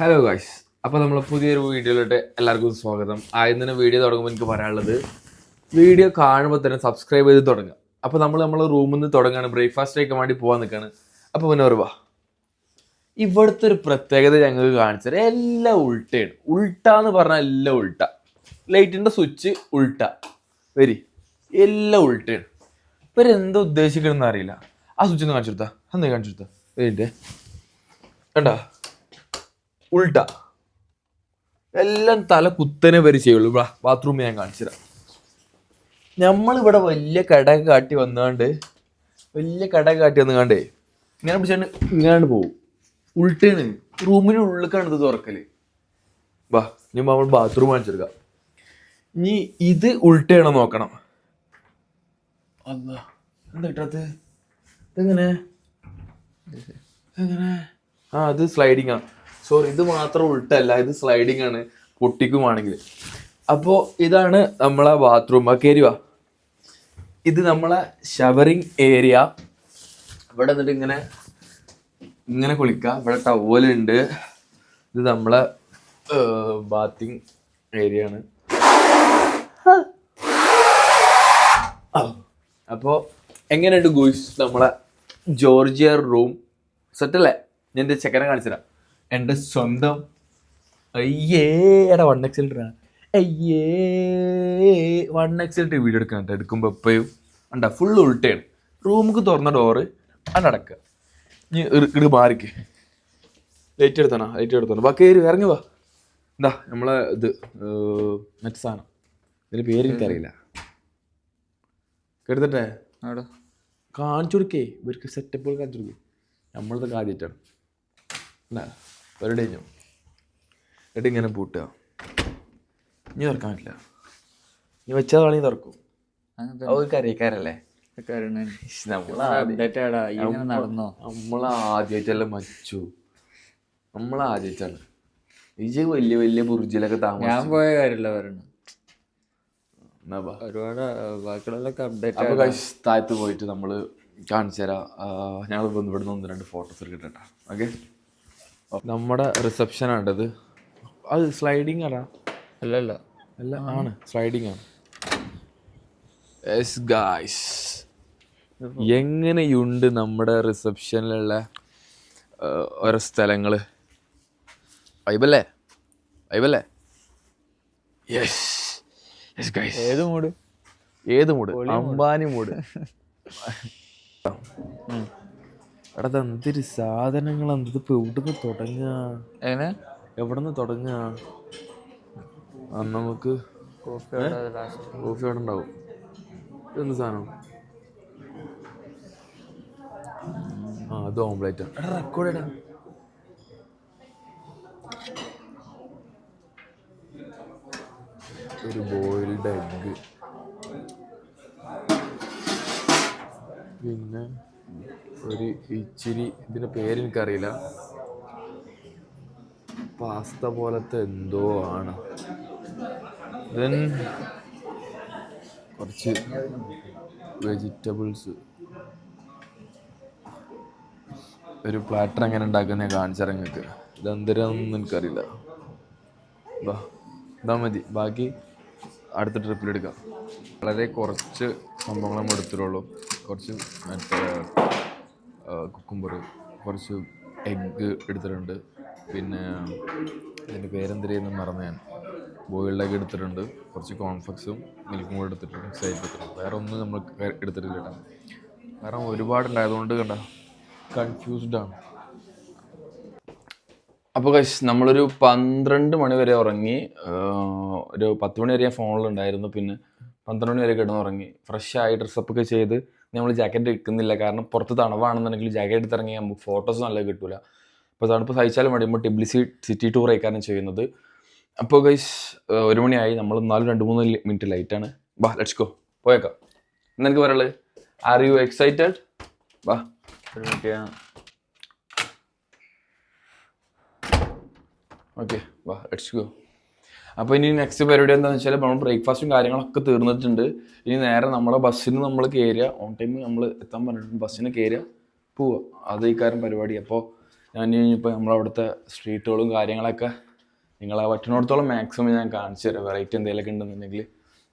Hello guys അപ്പോൾ നമ്മൾ പുതിയൊരു വീഡിയോയിലോട്ട് എല്ലാവർക്കും സ്വാഗതം. ആദ്യം തന്നെ വീഡിയോ തുടങ്ങുമ്പോൾ എനിക്ക് പറയാനുള്ളത് വീഡിയോ കാണുമ്പോൾ തന്നെ സബ്സ്ക്രൈബ് ചെയ്ത് തുടങ്ങുക. അപ്പോൾ നമ്മൾ നമ്മൾ റൂമിൽ നിന്ന് തുടങ്ങുകയാണ് ബ്രേക്ക്ഫാസ്റ്റിലേക്ക് വേണ്ടി പോകാൻ നിൽക്കുകയാണ് അപ്പോൾ ഒരു വാ. ഇവിടുത്തെ ഒരു പ്രത്യേകത ഞങ്ങൾക്ക് കാണിച്ചത് എല്ലാം ഉൾട്ടയാണ്. ഉൾട്ട എന്ന് പറഞ്ഞാൽ എല്ലാം ഉൾട്ട. ലൈറ്റിന്റെ സ്വിച്ച് ഉൾട്ട. വരി. എല്ലാം ഉൾട്ടയാണ്. ഇവർ എന്താ ഉദ്ദേശിക്കണമെന്ന് അറിയില്ല. ആ സ്വിച്ച് ഒന്ന് കാണിച്ചു കൊടുത്താ. അന്ന് കാണിച്ചു കൊടുത്താ? വരിട്ടേ കണ്ടാ? ഉൾട്ട എല്ലാം തല കുത്തനെ വരെ ചെയ്യുള്ളൂ. ഇവിടെ ബാത്റൂം ഞാൻ കാണിച്ചുതരാം. നമ്മളിവിടെ വലിയ കട കാട്ടി വന്നാണ്ട് വലിയ കട കാട്ടി വന്നുകാണ്ടേ ഇങ്ങനെ പിടിച്ചാണ്ട് ഇങ്ങനെ പോകും ഉൾട്ടേണ്. റൂമിന് ഉള്ളിലേക്കാണ് ഇത് തുറക്കൽ. വാ ഇനി നമ്മൾ ബാത്റൂം കാണിച്ചെടുക്കാം. ഇനി ഇത് ഉൾട്ടയാണോ നോക്കണം. അല്ല എന്താ കിട്ടാത്ത ഇതെങ്ങനെ? ആ അത് സ്ലൈഡിങ് ആണ് സോറി ഇത് മാത്രം ഉൾട്ടല്ല ഇത് സ്ലൈഡിങ് ആണ് പൊട്ടിക്കുവാണെങ്കിൽ. അപ്പോൾ ഇതാണ് നമ്മളെ ബാത്റൂം കയറി വാ. ഇത് നമ്മളെ ഷവറിങ് ഏരിയ ഇവിടെ എന്നിട്ട് ഇങ്ങനെ ഇങ്ങനെ കുളിക്കാം. ഇവിടെ ടവലുണ്ട് ഇത് നമ്മളെ ബാത്തിങ് ഏരിയ ആണ്. അപ്പോൾ എങ്ങനെയുണ്ട് ഗൂസ് നമ്മളെ ജോർജിയർ റൂം? സെറ്റല്ലേ? ഞാൻ എന്റെ ചെക്കനെ കാണിച്ചുതരാം. എന്റെ സ്വന്തം അയ്യേ എടാ വൺ എക്സ് എൽ അയ്യേ വൺ എക്സ് എൽ വീഡിയോ എടുക്കാൻ എടുക്കുമ്പോൾ എപ്പോഴും ഉണ്ടാ ഫുൾ ഉൾട്ടയാണ്. റൂമുക്ക് തുറന്ന ഡോറ് അടക്കുക ഇനി ഇട് മാറിക്ക്. ലൈറ്റ് എടുത്തണോ? ലൈറ്റ് എടുത്തണോ? ബാക്കി കയറി ഇറങ്ങി വാ. എന്താ നമ്മളെ ഇത് മറ്റു സാധനം. ഇതിന്റെ പേര് എനിക്കറിയില്ല കെടുത്തട്ടെ അവിടെ കാണിച്ചു കൊടുക്കേ. ഇവർക്ക് സെറ്റപ്പുകൾ കാണിച്ചു കൊടുക്കേ. നമ്മളത് ആദ്യമായിട്ടാണ്. എന്നാ പരിപാടി കഴിഞ്ഞു എന്നിട്ട് ഇങ്ങനെ പൂട്ടുക. ഇനി തുറക്കാൻ പറ്റില്ല. ഇനി വെച്ചാൽ വേണമെങ്കിൽ തുറക്കും. ആടാ. ഇങ്ങനെ നടന്നോ? നമ്മളാദ്യമായിട്ടല്ല മച്ചു നമ്മളാദ്യമായിട്ടാണ് ഇജ് വലിയ വലിയ ബുർജിലൊക്കെ ഞാൻ പോയ കാര്യമല്ല പറയണു ഒരുപാട് ബാക്കിയുള്ളതൊക്കെ അപ്ഡേറ്റ് അപ്പോൾ താഴത്ത് പോയിട്ട് നമ്മൾ കാണിച്ചു തരാം. ഞങ്ങൾ ഇവിടെ നിന്ന് ഒന്ന് രണ്ട് ഫോട്ടോസ് എടുക്കട്ടെ ഓക്കെ നമ്മുടെ റിസപ്ഷൻ ആണ്ടത് അത് സ്ലൈഡിങ് ആടാ. അല്ല അല്ല. അല്ല ആണ്. സ്ലൈഡിങ് ആണ്. എസ് ഗായ്സ് എങ്ങനെയുണ്ട് നമ്മുടെ റിസപ്ഷനിലുള്ള ഓരോ സ്ഥലങ്ങൾ വൈബല്ലേ വൈബല്ലേ യെസ് യെസ് ഗായ്സ് ഏത് മൂഡ്? ഏത് മൂഡ്? അംബാനി മൂഡ്. എടാ എന്തൊരു സാധനങ്ങൾ ഇതിപ്പോ എവിടുന്ന് തുടങ്ങുക എങ്ങനെ? എവിടുന്ന് തുടങ്ങുക ആ നമുക്ക് കോഫി ലാസ്റ്റ് കോഫി അവിടെ ഉണ്ടാവും. ഇതെന്ത് സാധനം? ആ അത് ഓംപ്ലേറ്റ് എടാ റെക്കോർഡ് ഇടാ ഒരു ബോയിൽഡ് എഗ്ഗ് പിന്നെ? ഒരു ഇച്ചിരി ഇതിന്റെ പേരെനിക്കറിയില്ല പാസ്ത പോലത്തെ എന്തോ ആണ്. ദെൻ കുറച്ച് വെജിറ്റബിൾസ് ഒരു പ്ലാറ്റർ എങ്ങനെ ഉണ്ടാക്കുന്ന കാണിച്ചാൽ നിങ്ങൾക്ക്. ഇതെന്തരാന്നൊന്നും എനിക്കറിയില്ല. ബാ ഇതാ മതി. ബാക്കി അടുത്ത ട്രിപ്പിലെടുക്കാം വളരെ കുറച്ച് സംഭവങ്ങൾ നമ്മൾ എടുത്തിട്ടുള്ളൂ. കുറച്ച് മറ്റേ കുക്കുംബർ കുറച്ച് എഗ്ഗ് എടുത്തിട്ടുണ്ട്. പിന്നെ അതിന്റെ പേരെന്തിരെന്ന് മറന്നു ഞാൻ. ബോയിൽഡ് എഗ് എടുത്തിട്ടുണ്ട്. കുറച്ച് കോൺഫ്ലക്സും മിൽക്കും കൂടെ എടുത്തിട്ടുണ്ട്. സൈഡ് എടുത്തിട്ടുണ്ട് വേറെ ഒന്നും നമ്മൾ എടുത്തിട്ടില്ല കേട്ടോ. കാരണം ഒരുപാടുണ്ടായതുകൊണ്ട് കണ്ട കൺഫ്യൂസ്ഡ് ആണ്. അപ്പോൾ കൈസ് നമ്മളൊരു പന്ത്രണ്ട് മണി വരെ ഉറങ്ങി. ഒരു പത്ത് മണി വരെ ഞാൻ ഫോണിലുണ്ടായിരുന്നു പിന്നെ പന്ത്രണ്ട് മണി വരെ കിടന്നുറങ്ങി. ഫ്രഷ് ആയി ഡ്രസ്സപ്പ് ഒക്കെ ചെയ്ത് നമ്മൾ ജാക്കറ്റ് എടുക്കുന്നില്ല. കാരണം പുറത്ത് തണവാണെന്നുണ്ടെങ്കിൽ ജാക്കറ്റ് എടുത്തിറങ്ങി നമുക്ക് ഫോട്ടോസ് നല്ല കിട്ടില്ല അപ്പോൾ തണുപ്പ് സഹിച്ചാലും വേണ്ടി നമ്മൾ ടിബ്ലിസി സിറ്റി ടൂർ ആയിക്കാരണം ചെയ്യുന്നത്. അപ്പോൾ ഗൈസ് ഒരു മണിയായി. നമ്മൾ നാലും രണ്ട് മൂന്ന് മിനിറ്റ് ലൈറ്റാണ് വാ ലെറ്റ്സ് ഗോ പോയേക്കാം. എന്നാ എനിക്ക് പറയുള്ളത് ആർ യു എക്സൈറ്റഡ് വാ ഒരു മിനിറ്റ് ഓക്കെ വാ ലെറ്റ്സ് ഗോ അപ്പോൾ ഇനി നെക്സ്റ്റ് പരിപാടി എന്താണെന്ന് വെച്ചാൽ നമ്മൾ ബ്രേക്ക്ഫാസ്റ്റും കാര്യങ്ങളൊക്കെ തീർന്നിട്ടുണ്ട്. ഇനി നേരെ നമ്മളെ ബസ്സിന് നമ്മൾ കയറുക ഓൺ ടൈം നമ്മൾ എത്താൻ പറഞ്ഞിട്ടുണ്ട്. ബസ്സിന് കയറുക പോവുക അത് കാര്യം പരിപാടി. അപ്പോൾ ഞാൻ ഇനിയിപ്പോൾ നമ്മളവിടുത്തെ സ്ട്രീറ്റുകളും കാര്യങ്ങളൊക്കെ നിങ്ങളെ പറ്റുന്നിടത്തോളം മാക്സിമം ഞാൻ കാണിച്ചു തരാം. വെറൈറ്റി എന്തെങ്കിലുമൊക്കെ ഉണ്ടെന്നുണ്ടെങ്കിൽ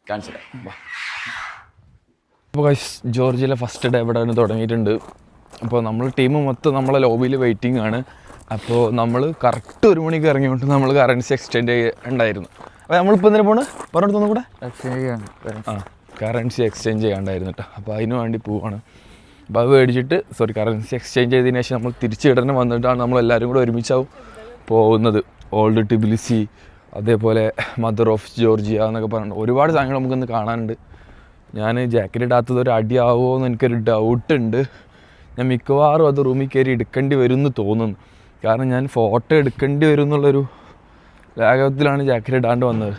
കാണിച്ചു തരാം. അപ്പോൾ ഗൈസ് ജോർജിയയിലെ ഫസ്റ്റ് ഡേ ഇവിടെ തുടങ്ങിയിട്ടുണ്ട്. അപ്പോൾ നമ്മൾ ടീം മൊത്തം നമ്മളെ ലോബിയിൽ വെയിറ്റിംഗ് ആണ്. അപ്പോൾ നമ്മൾ കറക്റ്റ് ഒരു മണിക്ക് ഇറങ്ങിയോണ്ട് നമ്മൾ കറൻസി എക്സ്ചേഞ്ച് ഉണ്ടായിരുന്നു അപ്പോൾ നമ്മളിപ്പോൾ എന്തിനാ പോണ്? പറഞ്ഞിടത്തൊന്നും കൂടെ? ആ കറൻസി എക്സ്ചേഞ്ച് ചെയ്യാണ്ടായിരുന്നു കേട്ടോ അപ്പോൾ അതിന് വേണ്ടി പോവാണ്. അപ്പോൾ അത് മേടിച്ചിട്ട് സോറി കറൻസി എക്സ്ചേഞ്ച് ചെയ്തതിന് ശേഷം നമ്മൾ തിരിച്ച് ഇടനെ വന്നിട്ടാണ് നമ്മൾ എല്ലാവരും കൂടെ ഒരുമിച്ചാവും പോകുന്നത്. ഓൾഡ് ടിബിലിസി അതേപോലെ മദർ ഓഫ് ജോർജിയ എന്നൊക്കെ പറഞ്ഞു ഒരുപാട് സാധനങ്ങൾ നമുക്കിന്ന് കാണാനുണ്ട്. ഞാൻ ജാക്കറ്റ് ഇടാത്തത് ഒരു അടിയാവുമോ എന്ന് എനിക്കൊരു ഡൗട്ട് ഉണ്ട്. ഞാൻ മിക്കവാറും അത് റൂമിൽ കയറി എടുക്കേണ്ടി വരും എന്ന് തോന്നുന്നു. കാരണം ഞാൻ ഫോട്ടോ എടുക്കേണ്ടി വരും എന്നുള്ളൊരു ലാഘവത്തിലാണ് ജാക്കറ്റ് ഇടാണ്ട് വന്നത്.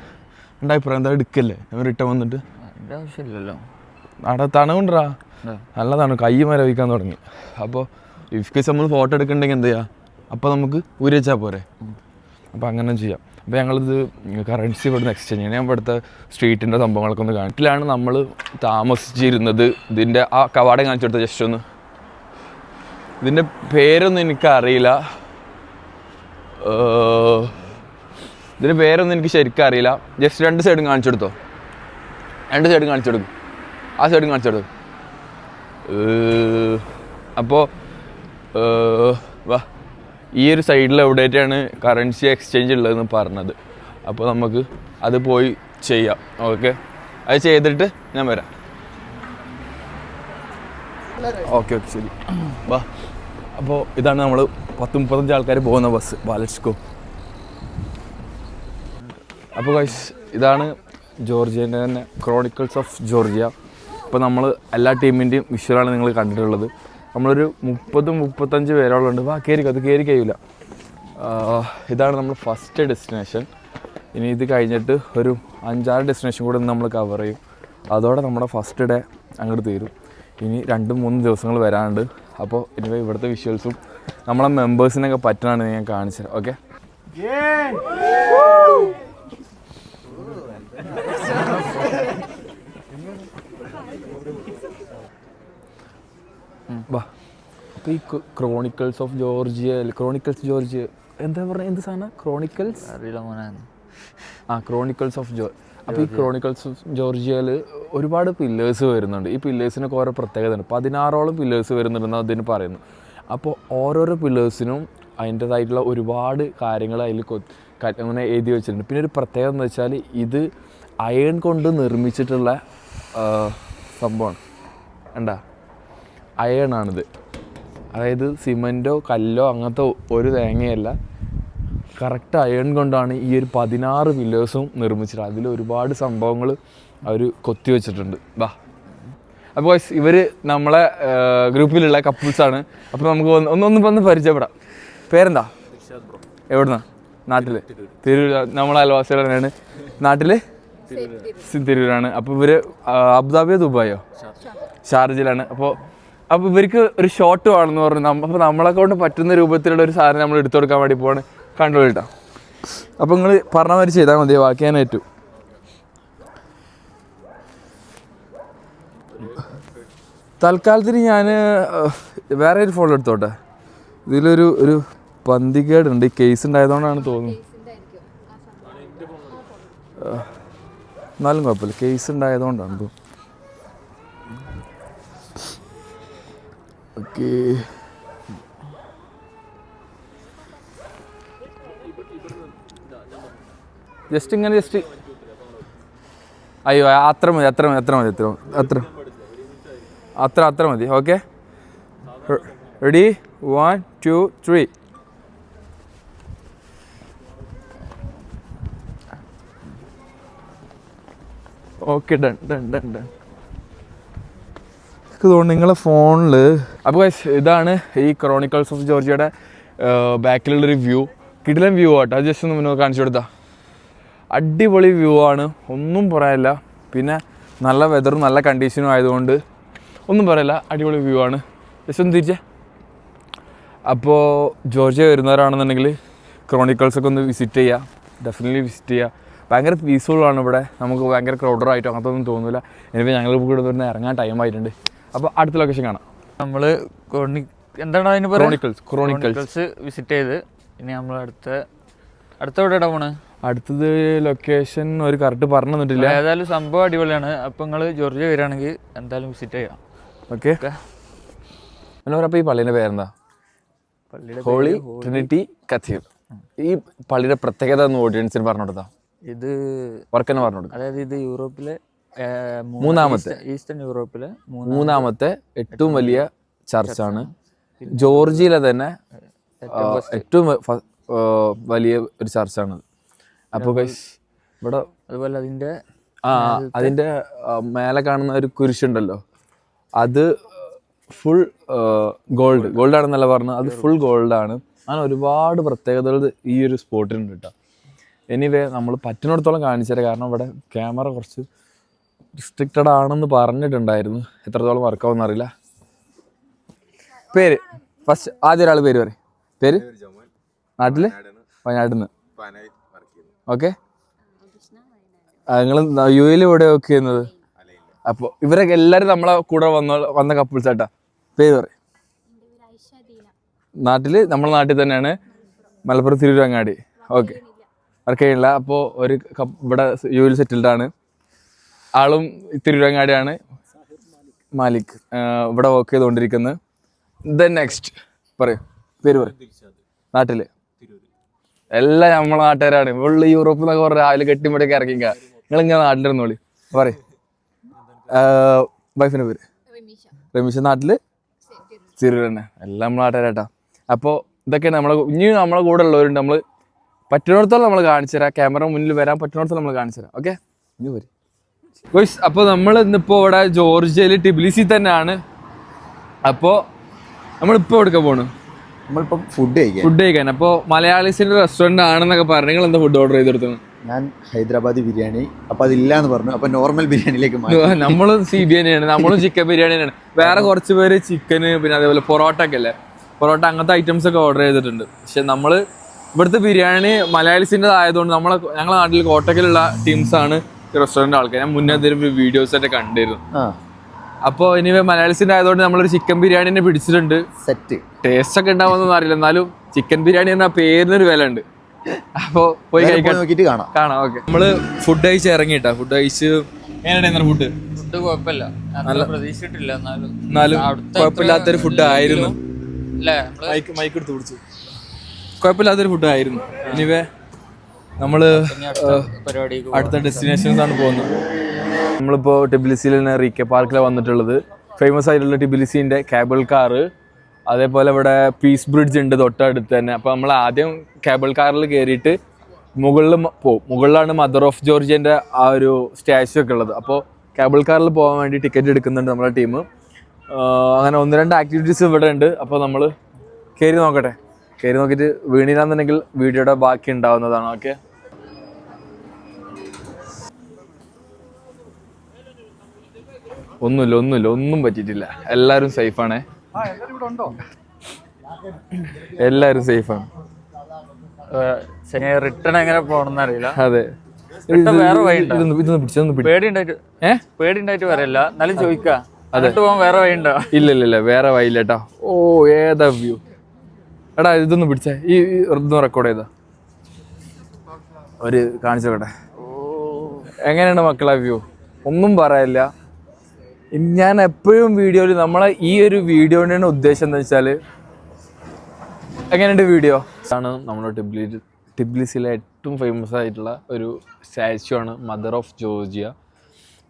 എന്റെ അഭിപ്രായം? എന്താ എടുക്കല്ലേ? ഞാൻ റിട്ടേൺ വന്നിട്ട്. ആവശ്യമില്ലല്ലോ. അവിടെ തണുണ്ടാ നല്ല നല്ലതാണ് കൈ മരവിക്കാൻ തുടങ്ങി. അപ്പോൾ ഇഫ് നമ്മൾ ഫോട്ടോ എടുക്കണ്ടെങ്കിൽ എന്ത് ചെയ്യുക അപ്പോൾ നമുക്ക് ഊരി വെച്ചാൽ പോരെ. അപ്പോൾ അങ്ങനെ ചെയ്യാം. അപ്പോൾ ഞങ്ങളിത് കറൻസി ഇവിടുന്ന് എക്സ്ചേഞ്ച് ചെയ്യണം. ഞാൻ ഇവിടുത്തെ സ്ട്രീറ്റിന്റെ സംഭവങ്ങളൊക്കെ ഒന്ന് കാണിട്ടിലാണ് നമ്മൾ താമസിച്ചിരുന്നത്. ഇതിന്റെ ആ കവാടം കാണിച്ചെടുത്ത ജസ്റ്റ് ഒന്ന്. ഇതിന്റെ പേരൊന്നും എനിക്കറിയില്ല. ഇതിന്റെ പേരൊന്നും എനിക്ക് ശരിക്കും അറിയില്ല. ജസ്റ്റ് രണ്ട് സൈഡും കാണിച്ചു കൊടുത്തോ രണ്ട് സൈഡും കാണിച്ചു കൊടുക്കും ആ സൈഡും കാണിച്ചു കൊടുക്കും അപ്പോൾ വാ. ഈ ഒരു സൈഡിൽ എവിടെയായിട്ടാണ് കറൻസി എക്സ്ചേഞ്ച് ഉള്ളതെന്ന് പറഞ്ഞത്. അപ്പോൾ നമുക്ക് അത് പോയി ചെയ്യാം. ഓക്കെ അത് ചെയ്തിട്ട് ഞാൻ വരാം. ഓക്കെ ഓക്കെ ശരി. വാ. അപ്പോൾ ഇതാണ് നമ്മൾ പത്ത് മുപ്പത്തഞ്ച് ആൾക്കാർ പോകുന്ന ബസ് ബാലസ്കോ അപ്പോൾ ഗൈസ് ഇതാണ് ജോർജിയന്റെ തന്നെ ക്രോണിക്കിൾസ് ഓഫ് ജോർജിയ ഇപ്പോൾ നമ്മൾ എല്ലാ ടീമിന്റെയും വിഷ്വലാണ് നിങ്ങൾ കണ്ടിട്ടുള്ളത്. നമ്മളൊരു മുപ്പത് മുപ്പത്തഞ്ച് പേരോളുണ്ട്. വാ കയറി അത് കയറി കഴിയില്ല ഇതാണ് നമ്മൾ ഫസ്റ്റ് ഡെസ്റ്റിനേഷൻ ഇനി ഇത് കഴിഞ്ഞിട്ട് ഒരു അഞ്ചാറ് ഡെസ്റ്റിനേഷൻ കൂടെ നമ്മൾ കവർ ചെയ്യും. അതോടെ നമ്മുടെ ഫസ്റ്റ് ഡേ അങ്ങോട്ട് തീരും. ഇനി രണ്ട് മൂന്ന് ദിവസങ്ങൾ വരാനുണ്ട്. അപ്പോൾ ഇനി ഇവിടുത്തെ വിഷ്വൽസും നമ്മളെ മെമ്പേഴ്സിനൊക്കെ പറ്റണമെന്ന് ഞാൻ കാണിച്ചത് ഓക്കെ വാ. അപ്പോൾ ഈ chronicles of Georgia chronicles Georgia എന്താ പറഞ്ഞ എന്ത് സാധനം? ക്രോണിക്കൽസ് ആ ക്രോണിക്കൽസ് ഓഫ് ജോർജ് അപ്പോൾ ഈ ക്രോണിക്കൽസ് ഓഫ് ജോർജിയയിൽ ഒരുപാട് പില്ലേഴ്സ് വരുന്നുണ്ട്. ഈ പില്ലേഴ്സിനൊക്കെ ഓരോ പ്രത്യേകത ഉണ്ട് പതിനാറോളം പില്ലേഴ്സ് വരുന്നുണ്ടെന്ന് അതിന് പറയുന്നു അപ്പോൾ ഓരോരോ പില്ലേഴ്സിനും അതിന്റേതായിട്ടുള്ള ഒരുപാട് കാര്യങ്ങൾ അതിൽ അങ്ങനെ എഴുതി വെച്ചിട്ടുണ്ട്. പിന്നെ ഒരു പ്രത്യേകത എന്ന് വെച്ചാൽ ഇത് അയൺ കൊണ്ട് നിർമ്മിച്ചിട്ടുള്ള സംഭവമാണ്. കണ്ടാ? അയണാണിത്. അതായത് സിമന്റോ കല്ലോ അങ്ങനത്തെ ഒരു തേങ്ങയല്ല. കറക്റ്റ് അയൺ കൊണ്ടാണ് ഈ ഒരു പതിനാറ് പില്ലേഴ്സും നിർമ്മിച്ചിട്ടുള്ളത്. അതിൽ ഒരുപാട് സംഭവങ്ങൾ അവർ കൊത്തി വെച്ചിട്ടുണ്ട്. വാ അപ്പോൾ ഇവർ നമ്മളെ ഗ്രൂപ്പിലുള്ള കപ്പിൾസാണ് അപ്പോൾ നമുക്ക് ഒന്ന് ഒന്ന് ഒന്ന് വന്ന് പരിചയപ്പെടാം. പേരെന്താ? എവിടുന്നാ? നാട്ടിൽ തിരൂർ നമ്മളെ അയൽവാസികൾ തന്നെയാണ്. നാട്ടിൽ തിരൂരാണ്. അപ്പോൾ ഇവർ അബുദാബിയോ ദുബായോ? ഷാർജയിലാണ്. അപ്പോൾ അപ്പോൾ ഇവർക്ക് ഒരു ഷോട്ട് വേണമെന്ന് പറഞ്ഞു. നമ്മ അപ്പോൾ നമ്മളെ കൊണ്ട് പറ്റുന്ന രൂപത്തിലുള്ള ഒരു സാധനം നമ്മൾ എടുത്തു കൊടുക്കാൻ വേണ്ടി പോവാണ്. കണ്ടുപോയിട്ടാണ് അപ്പോൾ നിങ്ങൾ പറഞ്ഞ മാതിരി ചെയ്താൽ മതി. ബാക്കി ഞാൻ ഏറ്റു. തൽക്കാലത്തിന് ഞാൻ വേറെ ഒരു ഫോൺ എടുത്തോട്ടെ? ഇതിലൊരു ഒരു പന്തികേടുണ്ട്. ഈ കേസ് ഉണ്ടായതുകൊണ്ടാണ് തോന്നുന്നത് എന്നാലും കുഴപ്പമില്ല. കേസ് ഉണ്ടായതുകൊണ്ടാണ് ഓക്കേ. ജസ്റ്റ് ഇങ്ങനെ ജസ്റ്റ്. അയ്യോ അത്ര മതി അത്ര മതി അത്ര മതി അത്ര അത്ര അത്ര അത്ര മതി. Okay ready one two three okay done done done done എനിക്ക് തോന്നുന്നു നിങ്ങളെ ഫോണിൽ അപ്പോൾ ഇതാണ് ഈ ക്രോണിക്കൾസ് ഓഫ് ജോർജിയുടെ ബാക്കിലുള്ളൊരു വ്യൂ കിടിലൻ വ്യൂ ആട്ടോ. അത് ജസ്റ്റ് ഒന്ന് മുന്നോട്ട് കാണിച്ചു കൊടുത്താ. അടിപൊളി വ്യൂ ആണ്. ഒന്നും പറയാനില്ല. പിന്നെ നല്ല വെതറും നല്ല കണ്ടീഷനും ആയതുകൊണ്ട് ഒന്നും പറയില്ല അടിപൊളി വ്യൂ ആണ്. ജസ്റ്റ് ഒന്ന് തിരിച്ചേ. അപ്പോൾ ജോർജിയ വരുന്നവരാണെന്നുണ്ടെങ്കിൽ ക്രോണിക്കൾസ് ഒക്കെ ഒന്ന് വിസിറ്റ് ചെയ്യുക ഡെഫിനറ്റ്ലി വിസിറ്റ് ചെയ്യുക ഭയങ്കര പീസ്ഫുൾ ആണ് ഇവിടെ. നമുക്ക് ഭയങ്കര ക്രൗഡറായിട്ടോ അങ്ങനത്തെ ഒന്നും തോന്നില്ല എനിക്ക് ഞങ്ങൾ ഇവിടെ നിന്ന് ഇറങ്ങാൻ ടൈം ആയിട്ടുണ്ട്. അപ്പോൾ അടുത്ത ലൊക്കേഷൻ കാണാം. നമ്മൾ ക്രോണി എന്താണ് അതിന് ക്രോണിക്കിൾസ് ക്രോണിക്കിൾസ് ക്രോണിക്കൽസ് വിസിറ്റ് ചെയ്ത്. ഇനി നമ്മൾ അടുത്ത അടുത്ത എവിടെ ഇടാ പോണ്? അടുത്തത് ലൊക്കേഷൻ ഒരു കറക്റ്റ് പറഞ്ഞു തന്നിട്ടില്ല. ഏതായാലും സംഭവം അടിപൊളിയാണ്. അപ്പം നിങ്ങൾ ജോർജിയ വരികയാണെങ്കിൽ എന്തായാലും വിസിറ്റ് ചെയ്യാം. ഓക്കെ മനോഹരപ്പ ഈ പള്ളിയുടെ പേരെന്താ? ഹോളി ട്രിനിറ്റി കത്തീർ ഈ പള്ളിയുടെ പ്രത്യേകത ഒന്ന് ഓഡിയൻസിന് പറഞ്ഞു കൊടുത്താ? ഇത് വർക്കനെ പറഞ്ഞു കൊടുക്കാം. അതായത് ഇത് യൂറോപ്പിലെ മൂന്നാമത്തെ. ഈസ്റ്റേൺ- യൂറോപ്പിലെ മൂന്നാമത്തെ ഏറ്റവും വലിയ ചർച്ചാണ്. ജോർജിയയിലെ തന്നെ ഏറ്റവും വലിയ ഒരു ചർച്ചാണ് അപ്പോൾ ഇവിടെ അതുപോലെ അതിന്റെ ആ അതിന്റെ മേലെ കാണുന്ന ഒരു കുരിശുണ്ടല്ലോ. അത് ഫുൾ ഗോൾഡ് ഗോൾഡ് ആണെന്നല്ല പറഞ്ഞത്. അത് ഫുൾ ഗോൾഡ് ആണ്. അങ്ങനെ ഒരുപാട് പ്രത്യേകതകൾ ഈ ഒരു സ്പോട്ടിനുണ്ട് കേട്ടോ എനിവേ നമ്മൾ പറ്റുന്നിടത്തോളം കാണിച്ചുതരാം കാരണം ഇവിടെ ക്യാമറ കുറച്ച് റിസ്ട്രിക്റ്റഡ് ആണെന്ന് പറഞ്ഞിട്ടുണ്ടായിരുന്നു. എത്രത്തോളം വർക്കാവുമെന്ന് അറിയില്ല. പേര്. ഫസ്റ്റ് ആദ്യം ഒരാൾ പേര് പറയും. പേര്? നാട്ടിൽ? വയനാട്ടിൽ നിന്ന് ഓക്കെ നിങ്ങൾ യു എയിൽ ഇവിടെ വർക്ക് ചെയ്യുന്നത്? അപ്പോൾ ഇവരൊക്കെ എല്ലാരും നമ്മളെ കൂടെ വന്ന വന്ന കപ്പിൾസ് ആട്ടാ. പേര് പറയും. നാട്ടിൽ നമ്മളെ നാട്ടിൽ തന്നെയാണ് മലപ്പുറം തിരുവരങ്ങാടി ഓക്കെ വർക്ക് ചെയ്യണില്ല. അപ്പോൾ ഒരു കപ്പ് ഇവിടെ യു സെറ്റിൽഡ് ആണ്. ആളും തിരുവരങ്ങാടിയാണ് മാലിക്. ഇവിടെ വർക്ക് ചെയ്തുകൊണ്ടിരിക്കുന്നത് ദെൻ നെക്സ്റ്റ് പറയും. പേര് പറയും. നാട്ടിൽ. എല്ലാം നമ്മളെ നാട്ടുകാരാണ്. ഉള്ള യൂറോപ്പിൽ എന്നൊക്കെ പറഞ്ഞ രാവിലെ കെട്ടിമുടിയൊക്കെ ഇറങ്ങിക്കാ. നിങ്ങൾ ഇങ്ങനെ നാട്ടിലിരുന്നോളി. പറയും. വൈഫിന്റെ പേര്? റമീഷ. നാട്ടിൽ? തിരൂർ തന്നെ. എല്ലാം നമ്മളെ നാട്ടുകാരേട്ടാ. അപ്പോൾ ഇതൊക്കെ നമ്മളെ ഇനി നമ്മളെ കൂടെ ഉള്ളവരുണ്ട്. നമ്മൾ പറ്റുന്നിടത്തോളം നമ്മൾ കാണിച്ചു തരാം. ക്യാമറ മുന്നിൽ വരാൻ പറ്റുന്നിടത്തോളം നമ്മൾ കാണിച്ചു തരാം. ഓക്കെ? ഇനി വരും. ഗോയ്സ് അപ്പോൾ നമ്മൾ ഇന്നിപ്പോൾ ഇവിടെ ജോർജിയയിൽ ടിബിലിസി തന്നെയാണ്. അപ്പോൾ നമ്മളിപ്പോൾ എവിടെ പോണു? നമ്മളിപ്പം ഫുഡ് കഴിക്കാൻ. ഫുഡ് കഴിക്കാൻ. അപ്പോൾ മലയാളീസിന്റെ റെസ്റ്റോറന്റ് ആണെന്നൊക്കെ പറഞ്ഞു നിങ്ങൾ എന്താ ഫുഡ് ഓർഡർ ചെയ്തെടുത്തു ഞാൻ ഹൈദരാബാദി ബിരിയാണി അപ്പൊ അതില്ല എന്ന് പറഞ്ഞു. അപ്പൊ നോർമൽ ബിരിയാണിയിലേക്ക് നമ്മളും സി ബിരിയാണിയാണ്. നമ്മളും ചിക്കൻ ബിരിയാണിയാണ് വേറെ കുറച്ച് പേര് ചിക്കന് പിന്നെ അതേപോലെ പൊറോട്ട ഒക്കെ അല്ലേ? പൊറോട്ട അങ്ങനത്തെ ഐറ്റംസ് ഒക്കെ ഓർഡർ ചെയ്തിട്ടുണ്ട്. പക്ഷെ നമ്മൾ ഇവിടുത്തെ ബിരിയാണി മലയാളീസിന്റെ ആയതുകൊണ്ട് നമ്മളെ ഞങ്ങളെ നാട്ടിൽ കോട്ടക്കലുള്ള ടീംസ് ആണ് റെസ്റ്റോറന്റ് ആൾക്കാർ ഞാൻ മുന്നേ എന്തെങ്കിലും വീഡിയോസ് ഒക്കെ കണ്ടിരുന്നു. അപ്പോൾ ഇനി മലയാളീസിന്റെ ആയതുകൊണ്ട് നമ്മളൊരു ചിക്കൻ ബിരിയാണിനെ തന്നെ പിടിച്ചിട്ടുണ്ട്. സെറ്റ് ടേസ്റ്റ് ഒക്കെ ഉണ്ടാവുമെന്നൊന്നും അറിയില്ല. എന്നാലും ചിക്കൻ ബിരിയാണി എന്ന പേരിനൊരു വില ഉണ്ട് അപ്പോൾ പോയി കഴിക്കാൻ നോക്കിയിട്ട് കാണാം. കാണാം ഓക്കെ. നമ്മൾ ഫുഡ് കഴിച്ച് ഇറങ്ങിട്ടാ ഫുഡ് കഴിച്ച് എങ്ങനെയാണ് ഫുഡ് ഫുഡ് കുഴപ്പമില്ല. നല്ല പ്രതീക്ഷിച്ചിട്ടില്ല എന്നാലും എന്നാലും കുഴപ്പമില്ലാത്തൊരു ഫുഡ് ആയിരുന്നു. മൈക്ക് മൈക്ക് എടുത്ത് പിടിച്ചു. കുഴപ്പമില്ലാത്തൊരു ഫുഡ് ആയിരുന്നു. ഇനിവേ നമ്മൾ അടുത്ത ഡെസ്റ്റിനേഷൻസ് ആണ് പോകുന്നത്. നമ്മളിപ്പോൾ ടിബിലിസിയിൽ തന്നെ റീക്കെ പാർക്കിലാണ് വന്നിട്ടുള്ളത്. ഫേമസ് ആയിട്ടുള്ള ടിബിലിസിന്റെ കേബിൾ കാറ് അതേപോലെ ഇവിടെ പീസ് ബ്രിഡ്ജ് ഉണ്ട് തൊട്ടടുത്ത് തന്നെ. അപ്പോൾ നമ്മൾ ആദ്യം കേബിൾ കാറിൽ കയറിയിട്ട് മുകളിൽ പോകും മുകളിലാണ് മദർ ഓഫ് ജോർജിയന്റെ ആ ഒരു സ്റ്റാച്ചു ഒക്കെ ഉള്ളത്. അപ്പോൾ കേബിൾ കാറിൽ പോകാൻ വേണ്ടി ടിക്കറ്റ് എടുക്കുന്നുണ്ട് നമ്മുടെ ടീം അങ്ങനെ ഒന്ന് രണ്ട് ആക്ടിവിറ്റീസ് ഇവിടെ ഉണ്ട്. അപ്പോൾ നമ്മൾ കയറി നോക്കട്ടെ. കയറി നോക്കിയിട്ട് വീണില്ലാന്നുണ്ടെങ്കിൽ വീഡിയോയുടെ ബാക്കി ഉണ്ടാവുന്നതാണ്. ഓക്കെ ഒന്നുമില്ല ഒന്നുമില്ല. ഒന്നും പറ്റിയിട്ടില്ല. എല്ലാവരും സേഫാണ് എല്ലാവരും സേഫാണ് റിട്ടേൺ എങ്ങനെ പോകണമെന്ന് അറിയില്ല. അതെ. റിട്ടേൺ വേറെ വഴി ഉണ്ടോ? ഇതൊന്ന് ഇതൊന്ന് പിടിച്ച് ഇതൊന്ന് പിടി. പേടി ഉണ്ടായിട്ട് ഏ? പേടി ഉണ്ടായിട്ട് വരല്ല. എന്നാലും ചോദിക്കാ. പോകാൻ വേറെ വഴി ഉണ്ടോ? ഇല്ല ഇല്ല ഇല്ല. വേറെ വഴിയില്ല കേട്ടോ ഓ ഏതാ വ്യൂ എടാ ഇതൊന്നും പിടിച്ചേ. ഈ ഇതൊന്നും റെക്കോർഡ് ചെയ്താ. ഒരു കാണിച്ചോട്ടെ എങ്ങനെയാണ് മക്കളെ വ്യൂ ഒന്നും പറയില്ല ഞാൻ എപ്പോഴും വീഡിയോയിൽ നമ്മളെ ഈ ഒരു വീഡിയോയുടെ ഉദ്ദേശം എന്താ വെച്ചാൽ എങ്ങനെയുണ്ട് വീഡിയോ? ആണ് നമ്മുടെ ടിബ്ലി ടിബ്ലിസിലെ ഏറ്റവും ഫേമസ് ആയിട്ടുള്ള ഒരു സ്റ്റാച്ചു ആണ് mother of Georgia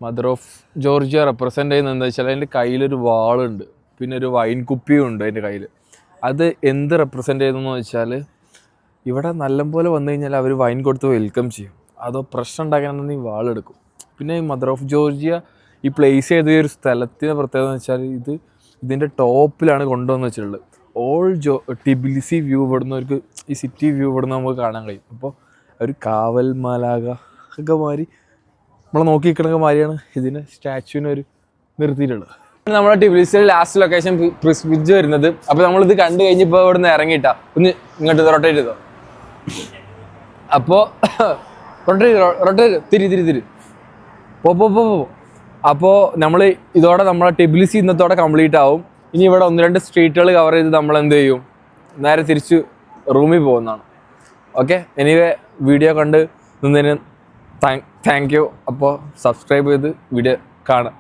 mother of Georgia represent ചെയ്യുന്നത് എന്താ വെച്ചാൽ അതിന്റെ കയ്യിലൊരു വാളുണ്ട് പിന്നെ ഒരു വൈൻ കുപ്പിയും ഉണ്ട് അതിന്റെ കയ്യിൽ അത് എന്ത് റെപ്രസെന്റ് ചെയ്യുന്നതെന്ന് വെച്ചാൽ ഇവിടെ നല്ലപോലെ വന്നു കഴിഞ്ഞാൽ അവർ വൈൻ കൊടുത്ത് വെൽക്കം ചെയ്യും. അതോ പ്രശ്നം ഉണ്ടാക്കാനുണ്ടെങ്കിൽ വാളെടുക്കും പിന്നെ ഈ മദർ ഓഫ് ജോർജിയ ഈ പ്ലേസ് ചെയ്ത ഈ ഒരു സ്ഥലത്തിന്റെ പ്രത്യേകത എന്ന് വെച്ചാൽ ഇത് ഇതിന്റെ ടോപ്പിലാണ് കൊണ്ടുവന്ന് വെച്ചിട്ടുള്ളത്. ഓൾ ജോ ടിബിലിസി വ്യൂ ഇവിടുന്ന് അവർക്ക് ഈ സിറ്റി വ്യൂ ഇവിടുന്ന് നമുക്ക് കാണാൻ കഴിയും. അപ്പോൾ ഒരു കാവൽ മാലാക ഒക്കെ മാതിരി നമ്മളെ നോക്കി നിൽക്കണ മാതിരിയാണ് ഇതിന് സ്റ്റാച്ചുവിനെ ഒരു നിർത്തിയിട്ടുള്ളത്. നമ്മുടെ ടിബിലിസിയുടെ ലാസ്റ്റ് ലൊക്കേഷൻ പ്രിസ്ബിജ് വരുന്നത്. അപ്പോൾ നമ്മളിത് കണ്ടു കഴിഞ്ഞപ്പോൾ ഇവിടുന്ന് ഇറങ്ങിയിട്ടാ. ഒന്ന് ഇങ്ങോട്ട് റൊട്ടേറ്റ് ചെയ്തോ? അപ്പോൾ റൊട്ടേറ്റ് റൊട്ടേറ്റ് തിരി തിരി തിരി. പോ പോ പോ പോ. അപ്പോൾ നമ്മൾ ഇതോടെ നമ്മളെ ടെബിലിസി ഇന്നത്തോടെ കംപ്ലീറ്റ് ആവും. ഇനി ഇവിടെ ഒന്ന് രണ്ട് സ്ട്രീറ്റുകൾ കവർ ചെയ്ത് നമ്മൾ എന്ത് ചെയ്യും? നേരെ തിരിച്ച് റൂമിൽ പോകുന്നതാണ്. ഓക്കെ എനിവേ വീഡിയോ കണ്ട് നിന്നതിന് താങ്ക് താങ്ക് യു അപ്പോൾ സബ്സ്ക്രൈബ് ചെയ്ത് വീഡിയോ കാണാം